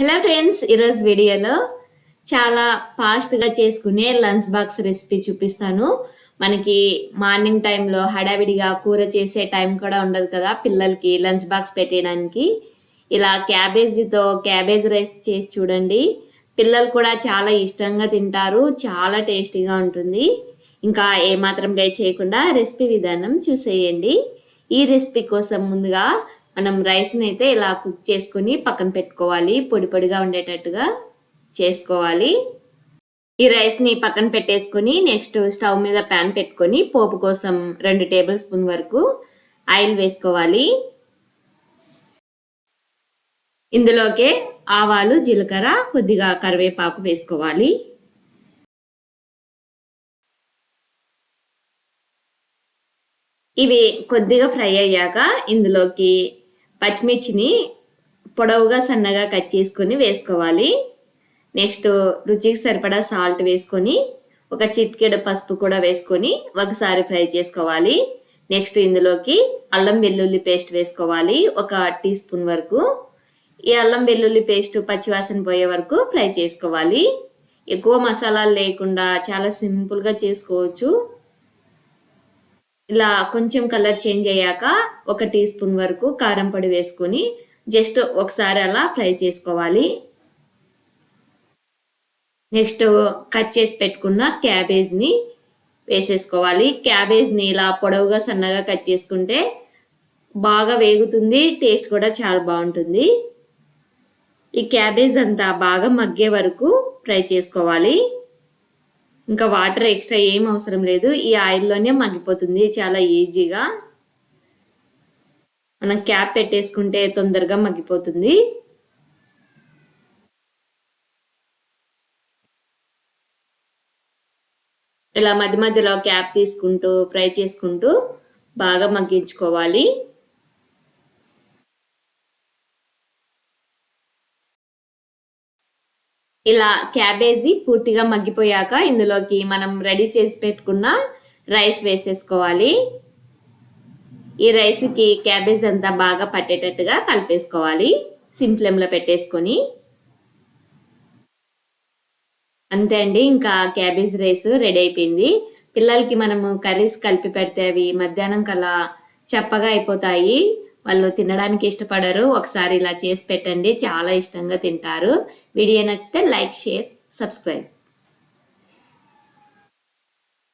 Hello friends ఈరోజు వీడియోలో చాలా ఫాస్ట్గా చేసుకునే లంచ్ బాక్స్ రెసిపీ చూపిస్తాను. మనకి మార్నింగ్ టైంలో హడావిడిగా కూర చేసే టైం కూడా ఉండదు కదా పిల్లలకి లంచ్ బాక్స్ పెట్టేయడానికి. ఇలా క్యాబేజీతో క్యాబేజ్ రైస్ చేసి చూడండి. పిల్లలు కూడా చాలా ఇష్టంగా తింటారు చాలా టేస్టీగా ఉంటుంది. ఇంకా ఏమాత్రం లేట్ చేయకుండా రెసిపీ విధానం చూసేయండి. ఈ రెసిపీ కోసం ముందుగా మనం రైస్ని అయితే ఇలా కుక్ చేసుకుని పక్కన పెట్టుకోవాలి. పొడి పొడిగా ఉండేటట్టుగా చేసుకోవాలి. ఈ రైస్ని పక్కన పెట్టేసుకొని నెక్స్ట్ స్టవ్ మీద ప్యాన్ పెట్టుకొని పోపు కోసం రెండు టేబుల్ స్పూన్ వరకు ఆయిల్ వేసుకోవాలి. ఇందులోకే ఆవాలు జీలకర్ర కొద్దిగా కరివేపాకు వేసుకోవాలి. ఇవి కొద్దిగా ఫ్రై అయ్యాక ఇందులోకి పచ్చిమిర్చిని పొడవుగా సన్నగా కట్ చేసుకొని వేసుకోవాలి. నెక్స్ట్ రుచికి సరిపడా సాల్ట్ వేసుకొని ఒక చిట్కెడు పసుపు కూడా వేసుకొని ఒకసారి ఫ్రై చేసుకోవాలి. నెక్స్ట్ ఇందులోకి అల్లం వెల్లుల్లి పేస్ట్ వేసుకోవాలి ఒక టీ స్పూన్ వరకు. ఈ అల్లం వెల్లుల్లి పేస్ట్ పచ్చివాసన పోయే వరకు ఫ్రై చేసుకోవాలి. ఎక్కువ మసాలాలు లేకుండా చాలా సింపుల్గా చేసుకోవచ్చు. ఇలా కొంచెం కలర్ చేంజ్ అయ్యాక ఒక టీ స్పూన్ వరకు కారం పొడి వేసుకొని జస్ట్ ఒకసారి అలా ఫ్రై చేసుకోవాలి. నెక్స్ట్ కట్ చేసి పెట్టుకున్న క్యాబేజ్ని వేసేసుకోవాలి. క్యాబేజ్ని ఇలా పొడవుగా సన్నగా కట్ చేసుకుంటే బాగా వేగుతుంది టేస్ట్ కూడా చాలా బాగుంటుంది. ఈ క్యాబేజ్ అంతా బాగా మగ్గే వరకు ఫ్రై చేసుకోవాలి. ఇంకా వాటర్ ఎక్స్ట్రా ఏం అవసరం లేదు. ఈ ఆయిల్లోనే మగ్గిపోతుంది. చాలా ఈజీగా. మనం క్యాప్ పెట్టేసుకుంటే తొందరగా మగ్గిపోతుంది. ఇలా మధ్య మధ్యలో క్యాప్ తీసుకుంటూ ఫ్రై చేసుకుంటూ బాగా మగ్గించుకోవాలి. ఇలా క్యాబేజీ పూర్తిగా మగ్గిపోయాక ఇందులోకి మనం రెడీ చేసి పెట్టుకున్న రైస్ వేసేసుకోవాలి. ఈ రైస్కి క్యాబేజ్ అంతా బాగా పట్టేటట్టుగా కలిపేసుకోవాలి. సిమ్ ఫ్లేమ్లో పెట్టేసుకొని. అంతే అండి ఇంకా క్యాబేజ్ రైస్ రెడీ అయిపోయింది. పిల్లలకి మనము కర్రీస్ కలిపి పెడితే అవి మధ్యాహ్నం కల్లా చప్పగా అయిపోతాయి. వాళ్ళు తినడానికి ఇష్టపడరు. ఒకసారి ఇలా చేసి పెట్టండి. చాలా ఇష్టంగా తింటారు. వీడియో నచ్చితే లైక్ షేర్ సబ్స్క్రైబ్.